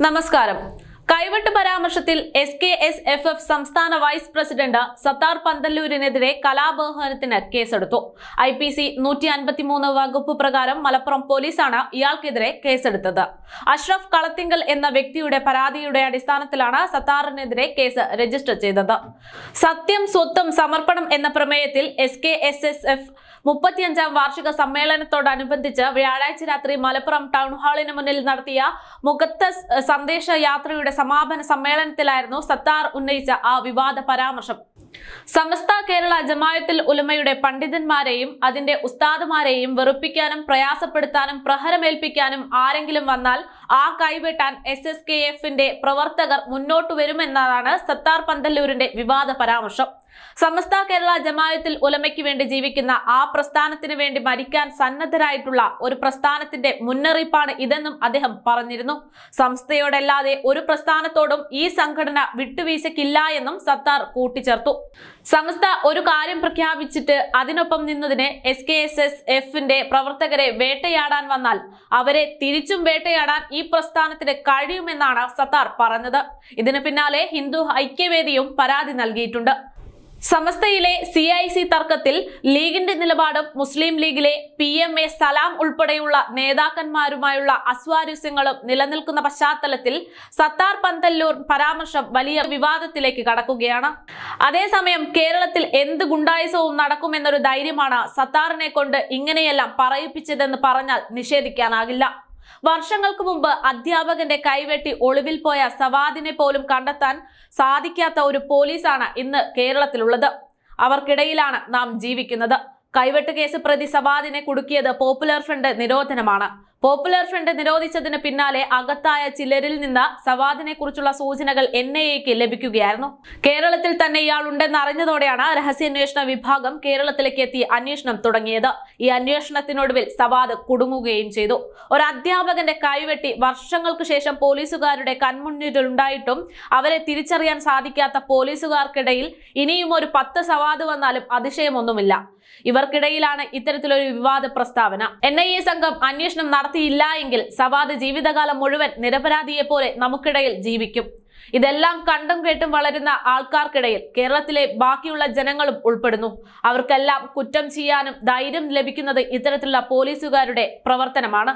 നമസ്കാരം കൈവെട്ട് പരാമർശത്തിൽ S K S F F സംസ്ഥാന വൈസ് പ്രസിഡന്റ് സത്താർ പന്തല്ലൂരിനെതിരെ കലാപഹനത്തിന് കേസെടുത്തു. ഐ പി സി നൂറ്റി അൻപത്തിമൂന്ന് വകുപ്പ് പ്രകാരം മലപ്പുറം പോലീസാണ് ഇയാൾക്കെതിരെ കേസെടുത്തത്. അഷ്റഫ് കളത്തിങ്കൽ എന്ന വ്യക്തിയുടെ പരാതിയുടെ അടിസ്ഥാനത്തിലാണ് സത്താറിനെതിരെ കേസ് രജിസ്റ്റർ ചെയ്തത്. സത്യം സ്വത്തും സമർപ്പണം എന്ന പ്രമേയത്തിൽ S K S S F മുപ്പത്തിയഞ്ചാം വാർഷിക സമ്മേളനത്തോടനുബന്ധിച്ച് വ്യാഴാഴ്ച രാത്രി മലപ്പുറം ടൗൺ ഹാളിന് മുന്നിൽ നടത്തിയ മുഖത്ത് സന്ദേശ യാത്രയുടെ സമാപന സമ്മേളനത്തിലായിരുന്നു സത്താർ ഉന്നയിച്ച ആ വിവാദ പരാമർശം. സമസ്ത കേരള ജമായത്തിൽ ഉലമയുടെ പണ്ഡിതന്മാരെയും അതിന്റെ ഉസ്താദുമാരെയും വെറുപ്പിക്കാനും പ്രയാസപ്പെടുത്താനും പ്രഹരമേൽപ്പിക്കാനും ആരെങ്കിലും വന്നാൽ ആ കൈവെട്ടാൻ എസ് എസ് കെ എഫിന്റെ പ്രവർത്തകർ മുന്നോട്ട് വരുമെന്നതാണ് സത്താർ പന്തല്ലൂരിന്റെ വിവാദ പരാമർശം. സമസ്ത കേരള ജമായത്തിൽ ഉലമയ്ക്ക് വേണ്ടി ജീവിക്കുന്ന ആ പ്രസ്ഥാനത്തിന് വേണ്ടി മരിക്കാൻ സന്നദ്ധരായിട്ടുള്ള ഒരു പ്രസ്ഥാനത്തിന്റെ മുന്നറിയിപ്പാണ് ഇതെന്നും അദ്ദേഹം പറഞ്ഞിരുന്നു. സംസ്ഥയോടല്ലാതെ ഒരു പ്രസ്ഥാനത്തോടും ഈ സംഘടന വിട്ടുവീഴ്ചയ്ക്കില്ല എന്നും സത്താർ കൂട്ടിച്ചേർത്തു. സംസ്ഥ ഒരു കാര്യം പ്രഖ്യാപിച്ചിട്ട് അതിനൊപ്പം നിന്നതിന് എസ് കെ എസ് എസ് എഫിന്റെ പ്രവർത്തകരെ വേട്ടയാടാൻ വന്നാൽ അവരെ തിരിച്ചും വേട്ടയാടാൻ ഈ പ്രസ്ഥാനത്തിന് കഴിയുമെന്നാണ് സത്താർ പറഞ്ഞത്. ഇതിന് പിന്നാലെ ഹിന്ദു ഐക്യവേദിയും പരാതി നൽകിയിട്ടുണ്ട്. സമസ്തയിലെ സി ഐ സി തർക്കത്തിൽ ലീഗിന്റെ നിലപാടും മുസ്ലിം ലീഗിലെ പി എം എ സലാം ഉൾപ്പെടെയുള്ള നേതാക്കന്മാരുമായുള്ള അസ്വാരസ്യങ്ങളും നിലനിൽക്കുന്ന പശ്ചാത്തലത്തിൽ സത്താർ പന്തല്ലൂർ പരാമർശം വലിയ വിവാദത്തിലേക്ക് കടക്കുകയാണ്. അതേസമയം കേരളത്തിൽ എന്ത് ഗുണ്ടായുസവും നടക്കുമെന്നൊരു ധൈര്യമാണ് സത്താറിനെ കൊണ്ട് ഇങ്ങനെയെല്ലാം പറയിപ്പിച്ചതെന്ന് പറഞ്ഞാൽ നിഷേധിക്കാനാകില്ല. വർഷങ്ങൾക്ക് മുമ്പ് അധ്യാപകന്റെ കൈവെട്ടി ഒളിവിൽ പോയ സവാദിനെ പോലും കണ്ടെത്താൻ സാധിക്കാത്ത ഒരു പോലീസാണ് ഇന്ന് കേരളത്തിലുള്ളത്. അവർക്കിടയിലാണ് നാം ജീവിക്കുന്നത്. കൈവെട്ട് കേസ് പ്രതി സവാദിനെ കുടുക്കിയത് പോപ്പുലർ ഫ്രണ്ട് നിരോധനമാണ്. പോപ്പുലർ ഫ്രണ്ട് നിരോധിച്ചതിന് പിന്നാലെ അകത്തായ ചിലരിൽ നിന്ന് സവാദിനെ കുറിച്ചുള്ള സൂചനകൾ എൻ ഐ എക്ക് ലഭിക്കുകയായിരുന്നു. കേരളത്തിൽ തന്നെ ഇയാൾ ഉണ്ടെന്ന് അറിഞ്ഞതോടെയാണ് രഹസ്യാന്വേഷണ വിഭാഗം കേരളത്തിലേക്ക് എത്തി അന്വേഷണം തുടങ്ങിയത്. ഈ അന്വേഷണത്തിനൊടുവിൽ സവാദ് കുടുങ്ങുകയും ചെയ്തു. ഒരു അധ്യാപകന്റെ കൈവെട്ടി വർഷങ്ങൾക്ക് ശേഷം പോലീസുകാരുടെ കൺമുന്നിലുണ്ടായിട്ടും അവരെ തിരിച്ചറിയാൻ സാധിക്കാത്ത പോലീസുകാർക്കിടയിൽ ഇനിയും ഒരു പത്ത് സവാദ് വന്നാലും അതിശയമൊന്നുമില്ല. ഇവർക്കിടയിലാണ് ഇത്തരത്തിലൊരു വിവാദ പ്രസ്താവന. എൻ സംഘം അന്വേഷണം നടത്തിയില്ല എങ്കിൽ സവാദ് ജീവിതകാലം മുഴുവൻ നിരപരാധിയെ പോലെ നമുക്കിടയിൽ ജീവിക്കും. ഇതെല്ലാം കണ്ടും കേട്ടും വളരുന്ന ആൾക്കാർക്കിടയിൽ കേരളത്തിലെ ബാക്കിയുള്ള ജനങ്ങളും ഉൾപ്പെടുന്നു. അവർക്കെല്ലാം കുറ്റം ചെയ്യാനും ധൈര്യം ലഭിക്കുന്നത് ഇത്തരത്തിലുള്ള പോലീസുകാരുടെ പ്രവർത്തനമാണ്.